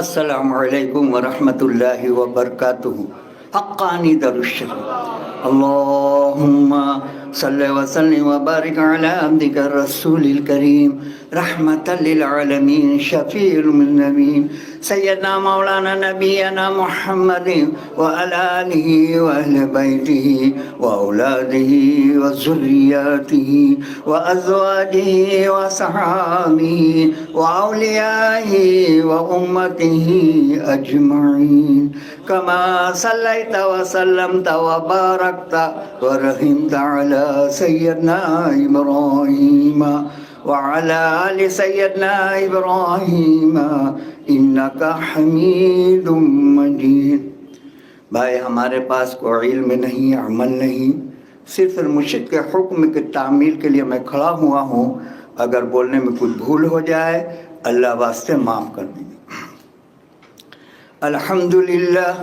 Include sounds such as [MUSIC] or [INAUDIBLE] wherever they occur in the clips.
السلام عليكم ورحمة الله وبركاته. حقاني درش اللهم صل وسلم وبارك على عبدك الرسول الكريم. رحمة للعالمين شفيع المذنبين سيدنا مولانا نبينا محمد وعلى آله وأهل بيته وأولاده وذرياته وأزواجه وصحابه وأوليائه وأمته أجمعين. كما صليت وسلمت وباركت ورحمت على سيدنا إبراهيم وعلى آل سيدنا إبراهيم إنك حميد مجيد بھائی، ہمارے پاس کوئی علم نہیں، عمل نہیں۔ صرف مرشد کے حکم کے تعمیل کے لیے میں کھڑا ہوا ہوں۔ اگر بولنے میں کچھ بھول ہو جائے، اللہ واسطے معاف کر دیجیے الحمد للہ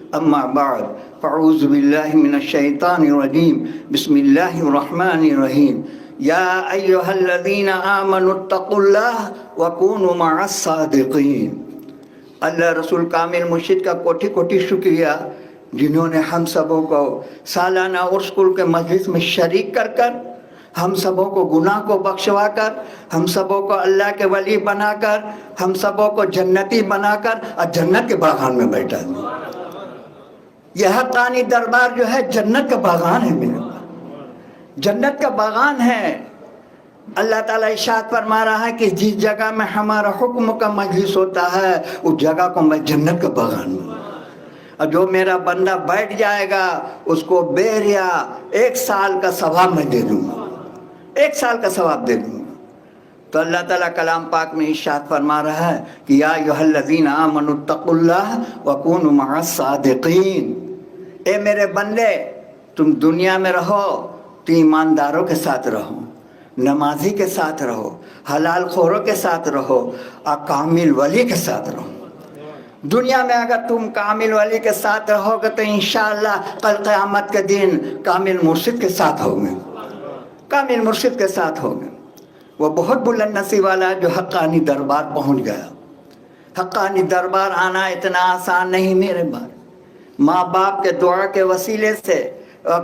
اما بعد فاعوذ بالله من الشيطان الرجيم. بسم الله الرحمن الرحيم. يا ايها الذين امنوا اتقوا الله وكونوا مع الصادقين. اللہ رسول کامل مرشد کا کوٹھی کوٹھی شکریہ، جنہوں نے ہم سبوں کو سالانہ عرس کل کے مجلس میں شریک کر کر، ہم سبوں کو گناہ کو بخشوا کر، ہم سبوں کو اللہ کے ولی بنا کر، ہم سبوں کو جنتی بنا کر اور جنت کے باغان میں بیٹھا دیا یہ حقانی دربار جو ہے جنت کا باغان ہے میرے پاس جنت کا باغان ہے۔ اللہ تعالیٰ اشاد فرما رہا ہے کہ جس جگہ میں ہمارا حکم کا مجلس ہوتا ہے، اس جگہ کو میں جنت کا باغان میں اور جو میرا بندہ بیٹھ جائے گا، اس کو بیریا ایک سال کا ثواب میں دے دوں گا۔ ایک سال کا ثواب دے دوں گا۔ تو اللہ تعالیٰ کلام پاک میں اشاد فرما رہا ہے کہ یا ایھا الذین آمنوا اتقوا اللہ وکونوا مع الصادقین۔ اے میرے بندے، تم دنیا میں رہو، تو ایمانداروں کے ساتھ رہو، نمازی کے ساتھ رہو، حلال خوروں کے ساتھ رہو، اور کامل ولی کے ساتھ رہو۔ دنیا میں اگر تم کامل ولی کے ساتھ رہو گے تو انشاءاللہ کل قیامت کے دن کامل مرشد کے ساتھ ہوگے۔ کامل مرشد کے ساتھ ہوگے۔ وہ بہت بلند نصیب والا ہے جو حقانی دربار پہنچ گیا۔ حقانی دربار آنا اتنا آسان نہیں میرے بار ماں باپ کے دعا کے وسیلے سے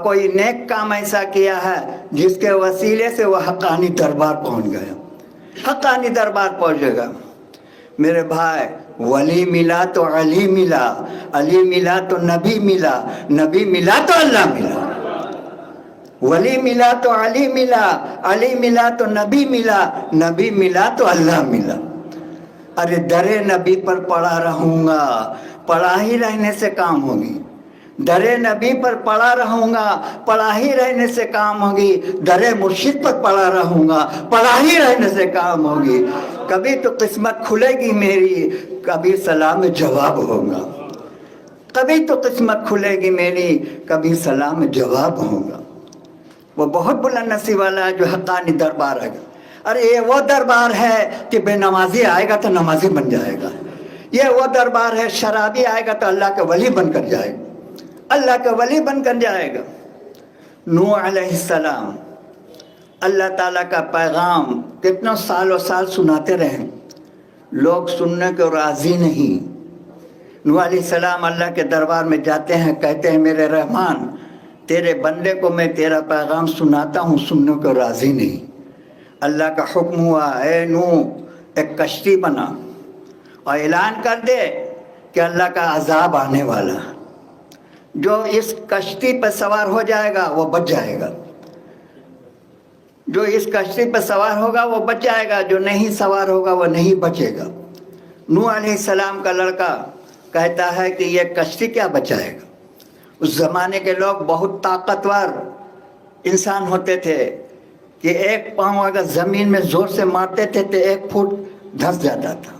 کوئی نیک کام ایسا کیا ہے جس کے وسیلے سے وہ حقانی دربار پہنچ گیا۔ حقانی دربار پہنچے گا۔ میرے بھائی، ولی ملا تو علی ملا علی ملا تو نبی ملا نبی ملا تو اللہ ملا۔ ولی ملا تو علی ملا علی ملا تو نبی ملا نبی ملا تو اللہ ملا۔ ارے درے نبی پر پڑا رہوں گا، پڑا ہی رہنے سے کام ہوگی۔ درے نبی پر پڑا رہوں گا، پڑا ہی رہنے سے کام ہوگی۔ درے مرشد پر پڑا رہوں گا، پڑا ہی رہنے سے کام ہوگی۔ کبھی تو قسمت کھلے گی میری، کبھی سلام جواب ہوگا۔ کبھی تو قسمت کھلے گی میری، کبھی سلام جواب ہوگا۔ وہ بہت بلند نصیب والا ہے جو حقانی دربار ہے۔ ارے یہ وہ دربار ہے کہ بے نمازی آئے گا تو نمازی بن جائے گا۔ یہ وہ دربار ہے، شرابی آئے گا تو اللہ کا ولی بن کر جائے گا۔ اللہ کا ولی بن کر جائے گا۔ نو علیہ السلام، اللہ تعالیٰ کا پیغام کتنا سال و سال سناتے رہے۔ لوگ سننے کو راضی نہیں۔ نو علیہ السلام اللہ کے دربار میں جاتے ہیں، کہتے ہیں، میرے رحمان تیرے بندے کو میں تیرا پیغام سناتا ہوں، سننے کو راضی نہیں۔ اللہ کا حکم ہوا، اے نو ایک کشتی بنا۔ اور اعلان کر دے کہ اللہ کا عذاب آنے والا۔ جو اس کشتی پہ سوار ہو جائے گا، وہ بچ جائے گا۔ جو اس کشتی پہ سوار ہوگا، وہ بچ جائے گا۔ جو نہیں سوار ہوگا، وہ نہیں بچے گا۔ نو علیہ السلام کا لڑکا کہتا ہے کہ یہ کشتی کیا بچائے گا؟ اس زمانے کے لوگ بہت طاقتور انسان ہوتے تھے کہ ایک پاؤں اگر زمین میں زور سے مارتے تھے تو ایک فٹ دھس جاتا تھا۔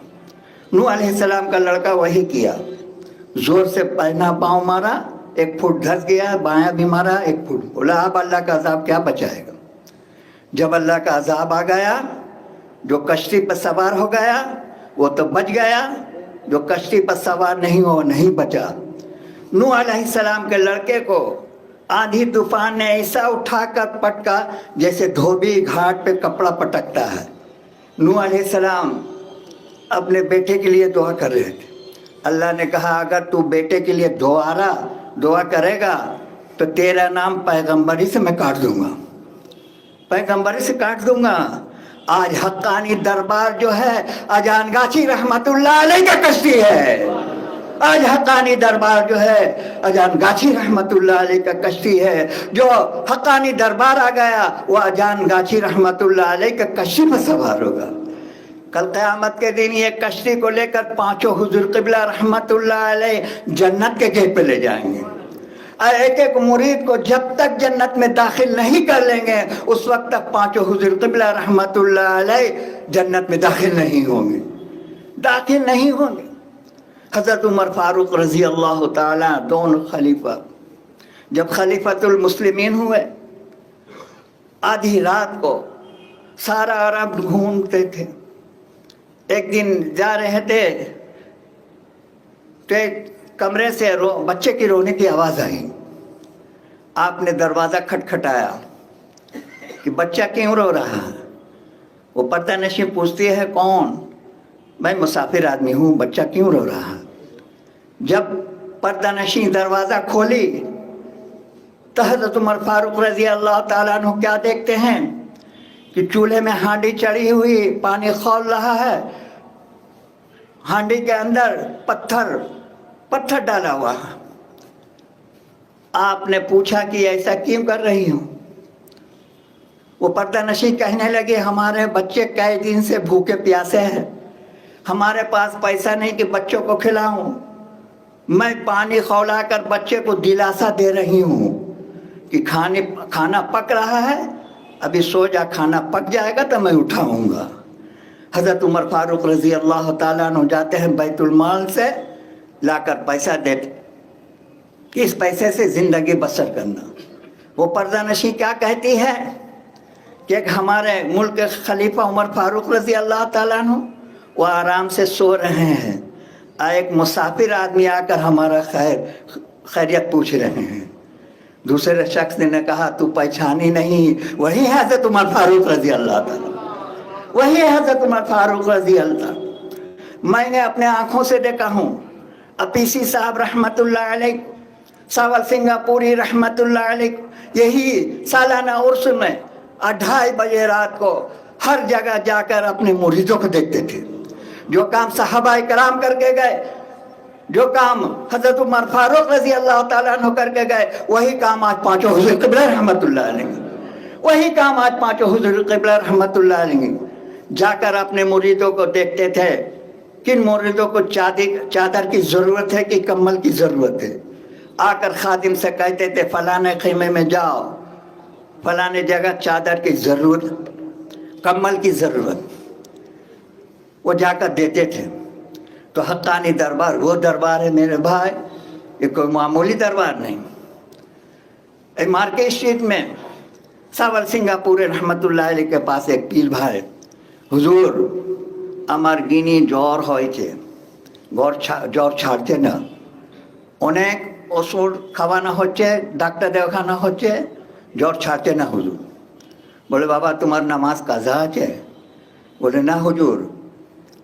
نو علیہ السلام کا لڑکا وہی کیا۔ زور سے پہنا پاؤں مارا، ایک فٹ دھس گیا، بایاں بھی مارا، ایک فٹ بولا، اب اللہ کا عذاب کیا بچائے گا؟ جب اللہ کا عذاب آ گیا، جو کشتی پر سوار ہو گیا، وہ تو بچ گیا، جو کشتی پر سوار نہیں ہو وہ نہیں بچا۔ نو علیہ السلام کے لڑکے کو آندھی طوفان نے ایسا اٹھا کر پٹکا جیسے دھوبی گھاٹ پہ کپڑا پٹکتا ہے۔ نو علیہ السلام اپنے بیٹے کے لیے دعا کر رہے تھے۔ اللہ نے کہا، اگر تو بیٹے کے لیے دعارا دعا کرے گا، تو تیرا نام پیغمبری سے میں کاٹ دوں گا۔ پیغمبری سے کاٹ دوں گا۔ آج حقانی دربار جو ہے، اجان گاچی رحمت اللہ علیہ کا کشتی ہے۔ آج حقانی دربار جو ہے، اجان گاچی رحمت اللہ علیہ کا کشتی ہے۔ جو حقانی دربار آ گیا، وہ اجان گاچی رحمت اللہ علیہ کا کشتی میں سوار ہوگا۔ کل قیامت کے دن یہ کشتی کو لے کر پانچوں حضور قبلہ رحمت اللہ علیہ جنت کے گیٹ پہ لے جائیں گے۔ اور ایک ایک مرید کو جب تک جنت میں داخل نہیں کر لیں گے، اس وقت تک پانچوں حضور قبلہ رحمت اللہ علیہ جنت میں داخل نہیں ہوں گے۔ داخل نہیں ہوں گے۔ حضرت عمر فاروق رضی اللہ تعالیٰ دونوں خلیفہ۔ جب خلیفۃ المسلمین ہوئے، آدھی رات کو سارا عرب گھومتے تھے۔ ایک دن جا رہے تھے تو ایک کمرے سے رو، بچے کی رونے کی آواز آئی۔ آپ نے دروازہ کھٹکھٹایا کہ بچہ کیوں رو رہا؟ ہے وہ پردہ نشی پوچھتی ہے، کون؟ میں مسافر آدمی ہوں، بچہ کیوں رو رہا؟ ہے جب پردہ نشی دروازہ کھولی تو حضرت عمر فاروق رضی اللہ تعالیٰ عنہ کیا دیکھتے ہیں؟ کہ چولہے میں ہانڈی چڑھی ہوئی پانی کھول رہا ہے۔ ہانڈی کے اندر پتھر پتھر ڈالا ہوا ہے۔ آپ نے پوچھا کہ ایسا کیوں کر رہی ہوں؟ وہ پردہ نشی کہنے لگے، ہمارے بچے کئی دن سے بھوکے پیاسے ہیں۔ ہمارے پاس پیسہ نہیں کہ بچوں کو کھلاؤں۔ میں پانی کھولا کر بچے کو دلاسا دے رہی ہوں کہ کھانے کھانا پک رہا ہے، ابھی سو جا کھانا پک جائے گا تو میں اٹھاؤں گا۔ حضرت عمر فاروق رضی اللہ تعالیٰ عنہ جاتے ہیں بیت المال سے، لا کر پیسہ دیتے کہ اس پیسے سے؟ زندگی بسر کرنا۔ وہ پردہ نشی کیا کہتی ہے؟ کہ ایک ہمارے ملک کے خلیفہ عمر فاروق رضی اللہ تعالیٰ عنہ وہ آرام سے سو رہے ہیں۔ ایک مسافر آدمی آ کر ہمارا خیر، خیریت پوچھ رہے ہیں۔ دوسرے شخص نے کہا، تو پہچانی نہیں۔ وہی ہے حضرت عمر فاروق رضی اللہ تعالیٰ۔ وہی ہے حضرت عمر فاروق رضی اللہ میں نے اپنے آنکھوں سے دیکھا ہوں۔ اپیسی صاحب رحمت اللہ علیہ ساول سنگاپوری رحمت اللہ علیہ یہی سالانہ عرس میں ڈھائی بجے رات کو ہر جگہ جا کر اپنے مریدوں کو دیکھتے تھے۔ جو کام صحابہ کرام کر کے گئے، جو کام حضرت عمر فاروق رضی اللہ تعالیٰ عنہ کر کے گئے، وہی کام آج پانچوں حضور قبلہ رحمت اللہ علیہ۔ وہی کام آج پانچوں حضور قبلہ رحمت اللہ علیہ۔ جا کر اپنے مریدوں کو دیکھتے تھے، کن مریدوں کو چادر چادر کی ضرورت ہے کہ کمل کی ضرورت ہے؟ آ کر خادم سے کہتے تھے، فلانے خیمے میں جاؤ، فلانے جگہ چادر کی ضرورت، کمل کی ضرورت۔ وہ جا کر دیتے تھے تو حقانی دربار وہ دربار ہے میرے بھائی یہ کوئی معمولی دربار نہیں مارکیٹ اسٹریٹ میں ساول سنگاپور رحمت اللہ علیہ کے پاس ایک پیر بھائی হুজুর আমার গিনি জ্বর হয়েছে জ্বর জ্বর ছাড়ছে না অনেক ওষুধ খাওয়ানো হচ্ছে ডাক্তার দেখানো হচ্ছে জ্বর ছাড়ছে না হুজুর বলে বাবা তোমার নামাজ কাজা আছে বলে না হুজুর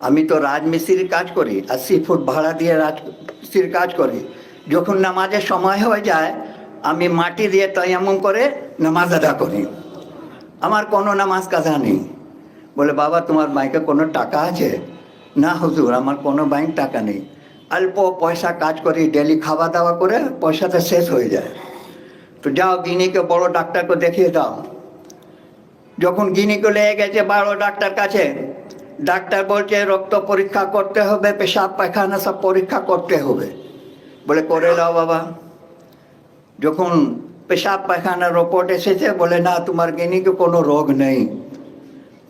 আমি তো রাজমিস্ত্রির কাজ করি আর সি ফুট ভাড়া দিয়ে রাজমিস্ত্রির কাজ করি। যখন নামাজের সময় হয়ে যায়, আমি মাটি দিয়ে তয়ামুম করে নামাজ আদা করি। আমার কোনো নামাজ কাজা নেই। বলে, বাবা, তোমার ব্যাংকে কোনো টাকা আছে? না, হুজুর, আমার কোনো ব্যাংক টাকা নেই। অল্প পয়সা কাজ করি ডেলি খাওয়া দাওয়া করে পয়সাটা শেষ হয়ে যায়। তো যাও, গিনিকে বড় ডাক্তারকে দেখিয়ে দাও। যখন গিনিকে লেগে গেছে বড় ডাক্তার কাছে ডাক্তার বলছে, রক্ত পরীক্ষা করতে হবে, পেশাব, পায়খানা সব পরীক্ষা করতে হবে। বলে, করে দাও বাবা। যখন পেশাব পায়খানা রিপোর্ট এসেছে, বলে, না, তোমার গিনিকে কোনো রোগ নেই।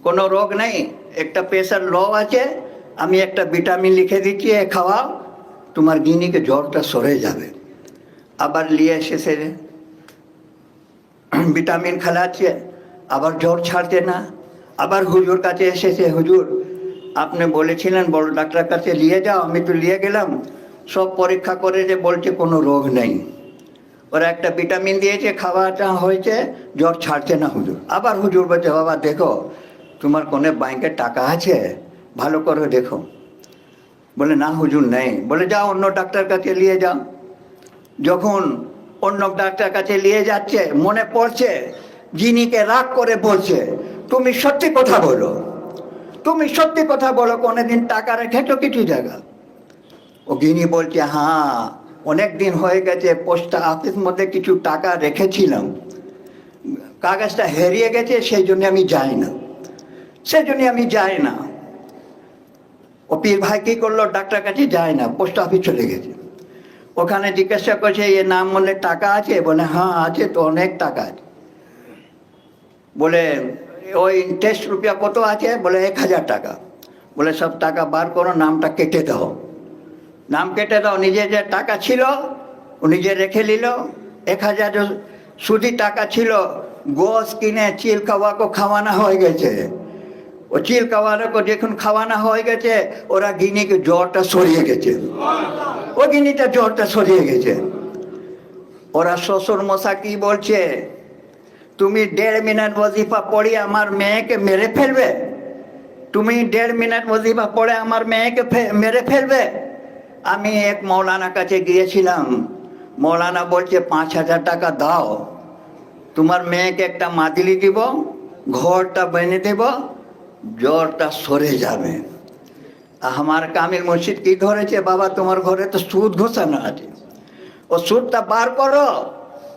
কোনো রোগ নেই, একটা প্রেশার লো আছে, আমি একটা ভিটামিন লিখে দিচ্ছি, এ খাওয়াও, তোমার গিনিকে জ্বরটা সরে যাবে। আবার নিয়ে এসেছে ভিটামিন [CLEARS THROAT] খালাচ্ছে, আবার জ্বর ছাড়ছে না। আবার হুজুর কাছে এসেছে, হুজুর, আপনি বলেছিলেন বড় ডাক্তার কাছে নিয়ে যাও, আমি তো নিয়ে গেলাম। সব পরীক্ষা করে যে বলছে কোনো রোগ নেই। ওরা একটা ভিটামিন দিয়েছে খাওয়াটা হয়েছে, জ্বর ছাড়ছে না হুজুর। আবার হুজুর বলছে, বাবা, দেখো, তোমার কোনো ব্যাংকে টাকা আছে? ভালো করে দেখো। বলে, না হুজুর, নেই। বলে, যাও অন্য ডাক্তার কাছে নিয়ে যাও। যখন অন্য ডাক্তার কাছে নিয়ে যাচ্ছে, মনে পড়ছে, যিনিকে রাগ করে বলছে তুমি সত্যি কথা বলো। তুমি সত্যি কথা বলো, কোনোদিন টাকা রেখেছো কিছু জায়গা। ও গিনি বলছে হ্যাঁ অনেক দিন হয়ে গেছে, পোস্ট অফিস মধ্যে কিছু টাকা রেখেছিলাম। কাগজটা হারিয়ে গেছে, সেই জন্য আমি যাই না। সেই জন্য আমি যাই না। ও পীর ভাই কি করল? ডাক্তার কাছে যায় না, পোস্ট অফিস চলে গেছে। ওখানে জিজ্ঞাসা করছে, এ নাম বললে টাকা আছে? বলে হ্যাঁ আছে তো, অনেক টাকা আছে। বলে ওই ইন্টারেস্ট রুপিয়া কত আছে? বলে এক হাজার টাকা। বলে, সব টাকা বার করো, নামটা কেটে দাও। নাম কেটে দাও, নিজে যে টাকা ছিল, ও নিজে রেখে নিল। এক হাজার সুদি টাকা ছিল গোস কিনে চিল কাওয়াকে খাওয়ানো হয়ে গেছে। ও চিল কাওয়ারকে যখন খাওয়ানো হয়ে গেছে, ওরা গিনিকে জ্বরটা সরিয়ে গেছে। ও গিনিটা জ্বরটা সরিয়ে গেছে। ওরা শ্বশুর মশা কি বলছে? তুমি দেড় মিনিট ওজিফা পড়ি আমার মেয়েকে মেরে ফেলবে? তুমি দেড় মিনিট ওজিফা পড়ে আমার মেয়েকে মেরে ফেলবে? আমি এক মৌলানা কাছে গিয়েছিলাম। মৌলানা বলছে, পাঁচ হাজার টাকা দাও। তোমার মেয়েকে একটা মাদলি দিব, ঘরটা বেনে দেব, জ্বরটা সরে যাবে। আমার কামিল মসজিদ কি ধরেছে? বাবা, তোমার ঘরে তো সুদ ঘোষানো আছে। ও সুদটা বার করো।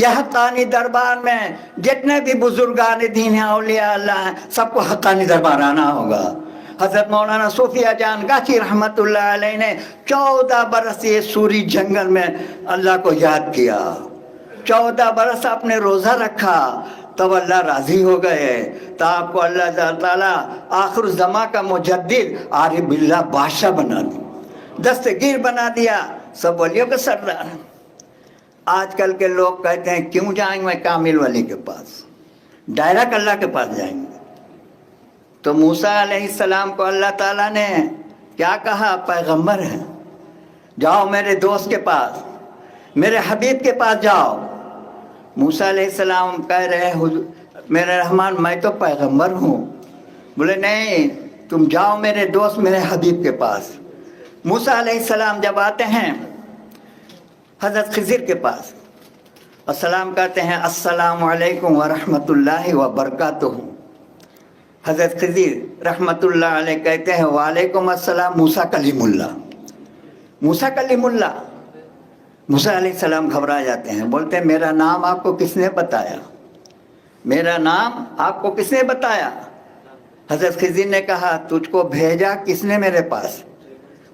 یہ حتانی دربار میں جتنے بھی بزرگان دین ہیں، اولیاء اللہ ہیں، سب کو حقانی دربار آنا ہوگا۔ حضرت مولانا صوفیہ جان گاچی رحمت اللہ علیہ نے چودہ برس یہ سوری جنگل میں اللہ کو یاد کیا۔ چودہ برس آپ نے روزہ رکھا، تب اللہ راضی ہو گئے۔ تو آپ کو اللہ تعالیٰ آخر زمان کا مجدد عارب اللہ بادشاہ بنا دی۔ دستگیر بنا دیا۔ سب ولیوں کا سردار۔ آج کل کے لوگ کہتے ہیں، کیوں جائیں گے کامل والے کے پاس؟ ڈائریکٹ اللہ کے پاس جائیں گے۔ تو موسا علیہ السلام کو اللہ تعالیٰ نے کیا کہا؟ پیغمبر ہے۔ جاؤ میرے دوست کے پاس، میرے حبیب کے پاس جاؤ۔ موسا علیہ السلام کہہ رہے میرے رحمان، میں تو پیغمبر ہوں۔ بولے، نہیں، تم جاؤ میرے دوست، میرے حبیب کے پاس۔ موسا علیہ السلام جب آتے ہیں حضرت خضر کے پاس۔ اور سلام کہتے ہیں، السلام علیکم ورحمۃ اللہ وبرکاتہ حضرت خزیر رحمۃ اللہ علیہ کہتے ہیں، وعلیکم السلام موسا کلیم اللہ موسا کلیم اللہ موسا علیہ السلام گھبرا جاتے ہیں، بولتے ہیں، میرا نام آپ کو کس نے بتایا؟ میرا نام آپ کو کس نے بتایا؟ حضرت خزیر نے کہا، تجھ کو بھیجا کس نے میرے پاس؟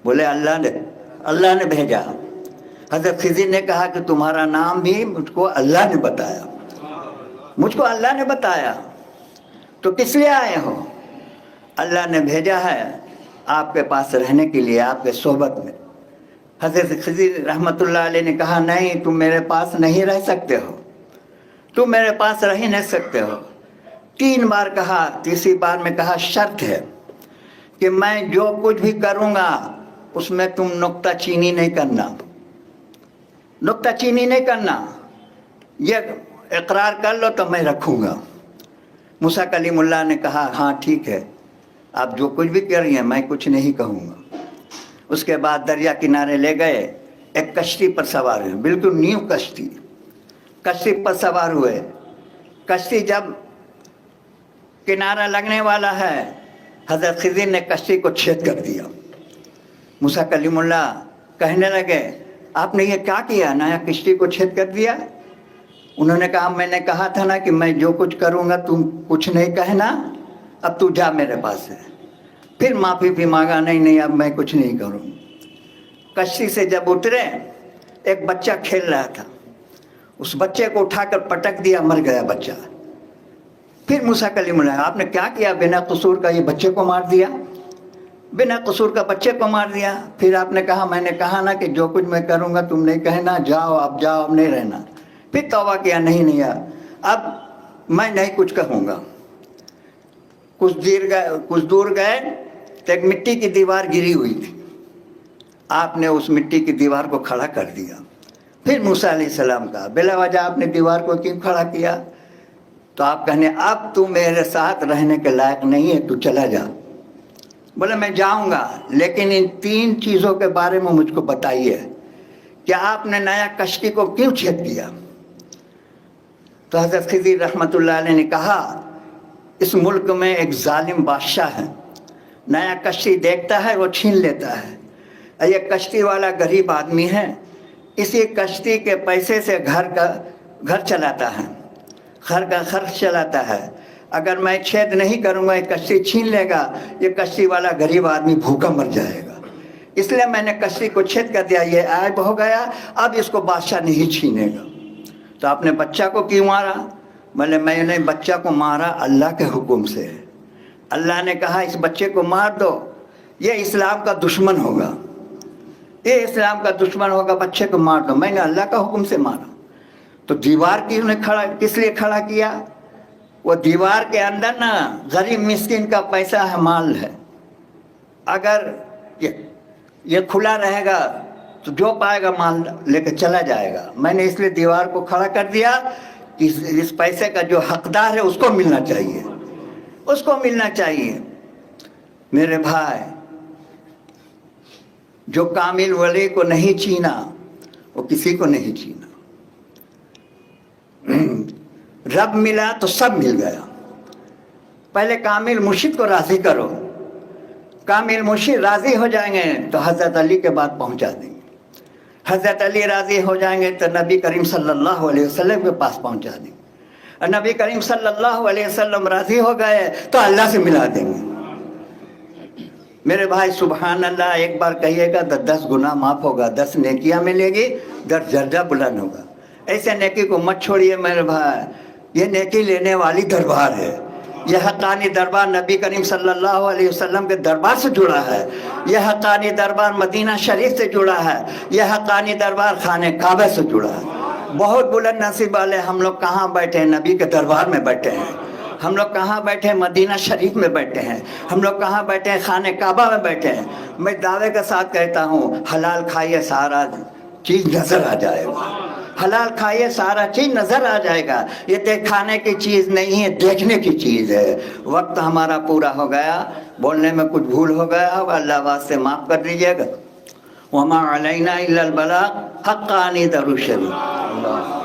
بولے، اللہ نے اللہ نے بھیجا۔ حضرت خزیر نے کہا کہ تمہارا نام بھی مجھ کو اللہ نے بتایا۔ مجھ کو اللہ نے بتایا۔ تو کس لیے آئے ہو؟ اللہ نے بھیجا ہے آپ کے پاس رہنے کے لیے، آپ کے صحبت میں۔ حضرت خزیر رحمت اللہ علیہ نے کہا، نہیں، تم میرے پاس نہیں رہ سکتے ہو۔ تم میرے پاس رہ نہیں سکتے ہو۔ تین بار کہا، تیسری بار میں کہا، شرط ہے کہ میں جو کچھ بھی کروں گا، اس میں تم نقطہ چینی نہیں کرنا۔ نکتہ چینی نہیں کرنا۔ یہ اقرار کر لو تو میں رکھوں گا۔ موسیٰ کلیم اللہ نے کہا ہاں ٹھیک ہے۔ آپ جو کچھ بھی کر رہی ہیں، میں کچھ نہیں کہوں گا۔ اس کے بعد دریا کنارے لے گئے، ایک کشتی پر سوار ہوئے۔ بالکل نیو کشتی۔ کشتی پر سوار ہوئے۔ کشتی جب کنارہ لگنے والا ہے، حضرت خزین نے کشتی کو چھید کر دیا۔ موسیٰ کلیم اللہ کہنے لگے آپ نے یہ کیا کیا؟ نیا کشتی کو چھت کر دیا۔ انہوں نے کہا، میں نے کہا تھا نا کہ میں جو کچھ کروں گا تم کچھ نہیں کہنا۔ اب تو جا میرے پاس ہے۔ پھر معافی بھی مانگا، نہیں نہیں، اب میں کچھ نہیں کروں۔ کشتی سے جب اترے، ایک بچہ کھیل رہا تھا۔ اس بچے کو اٹھا کر پٹک دیا، مر گیا بچہ۔ پھر موسیٰ کلیم اللہ آپ نے کیا کیا؟ بنا قصور کا یہ بچے کو مار دیا۔ بنا قصور کا بچے کو مار دیا۔ پھر آپ نے کہا، میں نے کہا نا کہ جو کچھ میں کروں گا تم نہیں کہنا، جاؤ اب جاؤ، اب نہیں رہنا۔ پھر توبہ کیا، نہیں نہیں یار اب میں نہیں کچھ کہوں گا۔ کچھ دیر گئے، کچھ دور گئے، تو ایک مٹی کی دیوار گری ہوئی تھی۔ آپ نے اس مٹی کی دیوار کو کھڑا کر دیا۔ پھر موسیٰ علیہ السلام کا بلا وجہ آپ نے دیوار کو کیوں کھڑا کیا؟ تو آپ کہنے، اب تو میرے ساتھ رہنے کے لائق نہیں ہے، تو چلا جا۔ بولے میں جاؤں گا، لیکن ان تین چیزوں کے بارے میں مجھ کو بتائیے کیا آپ نے نیا کشتی کو کیوں چھید کیا؟ تو حضرت خزیر رحمت اللہ علیہ نے کہا، اس ملک میں ایک ظالم بادشاہ ہے، نیا کشتی دیکھتا ہے، وہ چھین لیتا ہے۔ یہ کشتی والا غریب آدمی ہے، اسی کشتی کے پیسے سے گھر کا، گھر چلاتا ہے۔ گھر کا خرچ چلاتا ہے۔ اگر میں چھید نہیں کروں گا، یہ کشتی چھین لے گا، یہ کشتی والا غریب آدمی بھوکا مر جائے گا۔ اس لیے میں نے کشتی کو چھید کر دیا، یہ عائب ہو گیا، اب اس کو بادشاہ نہیں چھینے گا۔ تو آپ نے بچہ کو کیوں مارا؟ بولے، میں نے بچہ کو مارا اللہ کے حکم سے۔ اللہ نے کہا، اس بچے کو مار دو، یہ اسلام کا دشمن ہوگا۔ یہ اسلام کا دشمن ہوگا، بچے کو مار دو۔ میں نے اللہ کا حکم سے مارا۔ تو دیوار کی انہیں کھڑا، کس لیے کھڑا کیا؟ وہ دیوار کے اندر نا غریب مسکین کا پیسہ ہے، مال ہے۔ اگر یہ کھلا رہے گا تو جو پائے گا مال لے کے چلا جائے گا۔ میں نے اس لیے دیوار کو کھڑا کر دیا کہ اس پیسے کا جو حقدار ہے، اس کو ملنا چاہیے۔ اس کو ملنا چاہیے۔ میرے بھائی، جو کامل ولی کو نہیں چھینا وہ کسی کو نہیں چھینا رب ملا تو سب مل گیا۔ پہلے کامل مرشد کو راضی کرو۔ کامل مرشد راضی ہو جائیں گے تو حضرت علی کے بعد پہنچا دیں گے۔ حضرت علی راضی ہو جائیں گے تو نبی کریم صلی اللہ علیہ وسلم کے پاس پہنچا دیں گے۔ نبی کریم صلی اللہ علیہ وسلم راضی ہو گئے تو اللہ سے ملا دیں گے۔ میرے بھائی، سبحان اللہ، ایک بار کہیے گا، تو دس گناہ معاف ہوگا، دس نیکیاں ملے گی در درجہ بلند ہوگا۔ ایسے نیکی کو مت چھوڑیے میرے بھائی۔ یہ نیکی لینے والی دربار ہے۔ یہ حقانی دربار نبی کریم صلی اللہ علیہ وسلم کے دربار سے جڑا ہے۔ یہ حقانی دربار مدینہ شریف سے جڑا ہے۔ یہ حقانی دربار خانہ کعبہ سے جڑا ہے۔ بہت بلند نصیب والے ہم لوگ کہاں بیٹھے ہیں؟ نبی کے دربار میں بیٹھے ہیں۔ ہم لوگ کہاں بیٹھے ہیں؟ مدینہ شریف میں بیٹھے ہیں۔ ہم لوگ کہاں بیٹھے ہیں؟ خانہ کعبہ میں بیٹھے ہیں۔ میں دعوے کے ساتھ کہتا ہوں، حلال کھائیے سارا، چیز نظر آ جائے گا۔ حلال کھائیے، سارا چیز نظر آ جائے گا۔ یہ دیکھانے کھانے کی چیز نہیں ہے، دیکھنے کی چیز ہے۔ وقت ہمارا پورا ہو گیا، بولنے میں کچھ بھول ہو گیا ہوگا، اللہ واسطے معاف کر دیجیے گا۔ وما علینا البلاغ حقانی درو شریف اللہ